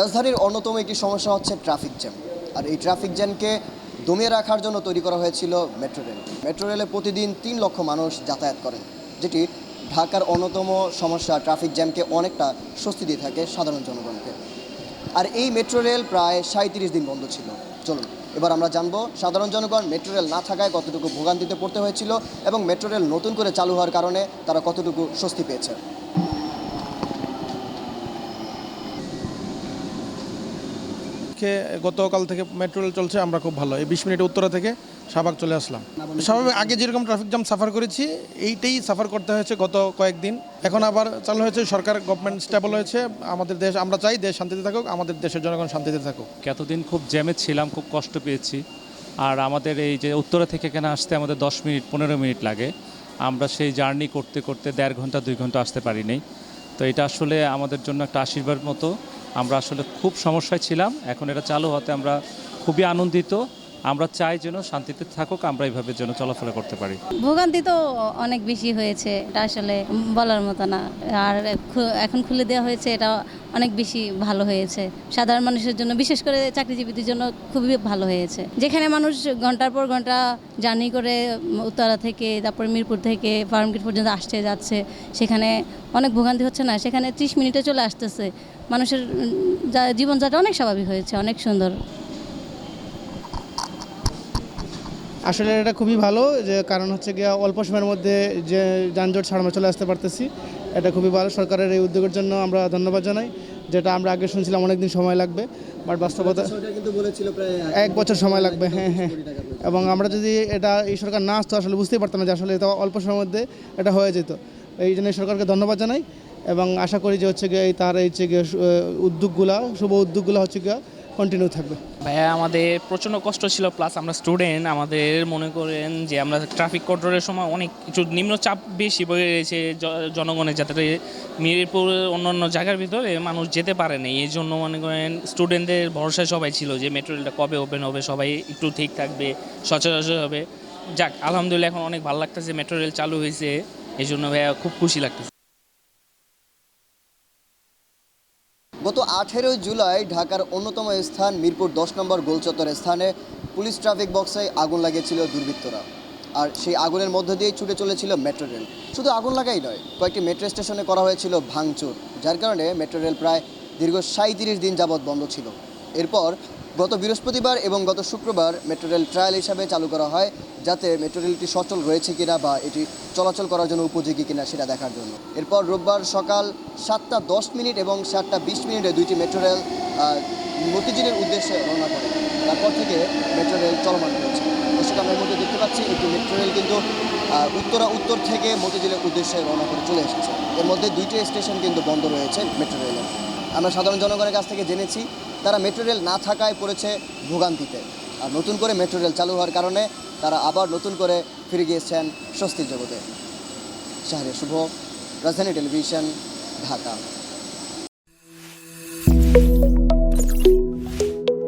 রাজধানীর অন্যতম একটি সমস্যা হচ্ছে ট্রাফিক জ্যাম। আর এই ট্রাফিক জ্যামকে দমিয়ে রাখার জন্য তৈরি করা হয়েছিল মেট্রো রেল। মেট্রো রেলে প্রতিদিন তিন লক্ষ মানুষ যাতায়াত করেন যেটি ঢাকার অন্যতম সমস্যা। ট্রাফিক জ্যামকে অনেকটা স্বস্তি দিয়ে থাকে সাধারণ জনগণকে। আর এই মেট্রো রেল প্রায় সাঁত্রিশ দিন বন্ধ ছিল। চলুন, এবার আমরা জানব সাধারণ জনগণ মেট্রো রেল না থাকায় কতটুকু ভোগান্তিতে পড়তে হয়েছিল এবং মেট্রো রেল নতুন করে চালু হওয়ার কারণে তারা কতটুকু স্বস্তি পেয়েছে। কে গতকাল থেকে মেট্রো রেল চলছে, আমরা খুব ভালো। এই বিশ মিনিট উত্তরা থেকে শাহবাগ চলে আসলাম। স্বাভাবিক, আগে যেরকম ট্রাফিক জ্যাম সাফার করেছি, এইটাই সাফার করতে হয়েছে গত কয়েকদিন। এখন আবার চালু হয়েছে, সরকার গভর্নমেন্ট স্টেবল হয়েছে। আমাদের দেশ, আমরা চাই দেশ শান্তিতে থাকুক, আমাদের দেশের জনগণ শান্তিতে থাকুক। এতদিন খুব জ্যামে ছিলাম, খুব কষ্ট পেয়েছি। আর আমাদের এই যে উত্তরা থেকে এখানে আসতে আমাদের দশ মিনিট, পনেরো মিনিট লাগে। আমরা সেই জার্নি করতে করতে দেড় ঘণ্টা, দুই ঘণ্টা আসতে পারিনি। তো এটা আসলে আমাদের জন্য একটা আশীর্বাদ মতো। আমরা আসলে খুব সমস্যায় ছিলাম। এখন এটা চালু হতে আমরা খুবই আনন্দিত। আমরা চাই যেন শান্তিতে থাকুক, আমরা এইভাবে যেন চলাফেরা করতে পারি। ভোগান্তি তো অনেক বেশি হয়েছে, এটা আসলে বলার মতো না। আর এখন খুলে দেওয়া হয়েছে, এটা অনেক বেশি ভালো হয়েছে। সাধারণ মানুষের জন্য, বিশেষ করে চাকরিজীবীদের জন্য খুবই ভালো হয়েছে। যেখানে মানুষ ঘণ্টার পর ঘণ্টা জার্নি করে, উত্তরা থেকে, তারপর মিরপুর থেকে ফার্মগেট পর্যন্ত আসতে যাচ্ছে, সেখানে অনেক ভোগান্তি হচ্ছে না। সেখানে ত্রিশ মিনিটে চলে আসতেছে। মানুষের যা- জীবনযাত্রা অনেক স্বাভাবিক হয়েছে, অনেক সুন্দর। আসলে এটা খুবই ভালো যে কারণ হচ্ছে গিয়ে অল্প সময়ের মধ্যে যে যানজট ছাড়া আমরা চলে আসতে পারতেছি এটা খুবই ভালো। সরকারের এই উদ্যোগের জন্য আমরা ধন্যবাদ জানাই যেটা আমরা আগে শুনছিলাম অনেকদিন সময় লাগবে বাট বাস্তবতা কিন্তু বলেছিল এক বছর সময় লাগবে হ্যাঁ হ্যাঁ। এবং আমরা যদি এটা এই সরকার না আসতো আসলে বুঝতেই পারতাম না যে আসলে এটা অল্প সময়ের মধ্যে এটা হয়ে যেত। এই জন্য সরকারকে ধন্যবাদ জানাই এবং আশা করি যে হচ্ছে গিয়ে এই তার এই হচ্ছে গিয়ে উদ্যোগগুলা শুভ উদ্যোগগুলো হচ্ছে গিয়ে কন্টিনিউ থাকবে। ভাইয়া, আমাদের প্রচণ্ড কষ্ট ছিল প্লাস আমরা স্টুডেন্ট আমাদের মনে করেন যে আমরা ট্রাফিক কন্ট্রোলের সময় অনেক কিছু নিম্নচাপ বেশি বয়ে রয়েছে জনগণের যাতে মিরপুর অন্য অন্য জায়গার ভিতরে মানুষ যেতে পারে না এই জন্য মনে করেন স্টুডেন্টদের ভরসায় সবাই ছিল যে মেট্রো রেলটা কবে ওপেন হবে, সবাই একটু ঠিক থাকবে, সচরাচর হবে। যাক, আলহামদুলিল্লাহ এখন অনেক ভালো লাগতেছে মেট্রো রেল চালু হয়েছে। এই জন্য ভাইয়া খুব খুশি লাগতেছে। গত আঠেরোই জুলাই ঢাকার অন্যতম স্থান মিরপুর দশ নম্বর গোলচত্বর স্থানে পুলিশ ট্রাফিক বক্সে আগুন লাগিয়েছিল দুর্বৃত্তরা। আর সেই আগুনের মধ্য দিয়েই ছুটে চলেছিল মেট্রো রেল। শুধু আগুন লাগাই নয়, কয়েকটি মেট্রো স্টেশনে করা হয়েছিল ভাঙচুর, যার কারণে মেট্রো রেল প্রায় দীর্ঘ সাঁত্রিশ দিন যাবৎ বন্ধ ছিল। এরপর গত বৃহস্পতিবার এবং গত শুক্রবার মেট্রো রেল ট্রায়াল হিসাবে চালু করা হয় যাতে মেট্রো রেলটি সচল রয়েছে কিনা বা এটি চলাচল করার জন্য উপযোগী কিনা সেটা দেখার জন্য। এরপর রোববার সকাল সাতটা দশ মিনিট এবং সাতটা বিশ মিনিটে দুইটি মেট্রো রেল মতিঝিলের উদ্দেশ্যে রওনা করে। তারপর থেকে মেট্রো রেল চলমান রয়েছে। দর্শক আমরা মধ্যে দেখতে পাচ্ছি, একটি মেট্রো রেল কিন্তু উত্তরা উত্তর থেকে মতিঝিলের উদ্দেশ্যে রওনা করে চলে এসেছে। এর মধ্যে দুইটি স্টেশন কিন্তু বন্ধ রয়েছে মেট্রো রেলের। আমরা সাধারণ জনগণের কাছ থেকে জেনেছি তারা মেট্রো রেল না থাকায় পড়েছে ভোগান্তিতে। আর নতুন করে মেট্রো রেল চালু হওয়ার কারণে তারা আবার নতুন করে ফিরে গিয়েছেন স্বস্তির জগতে। শাহরিয়া শুভ, রাজধানী টেলিভিশন, ঢাকা।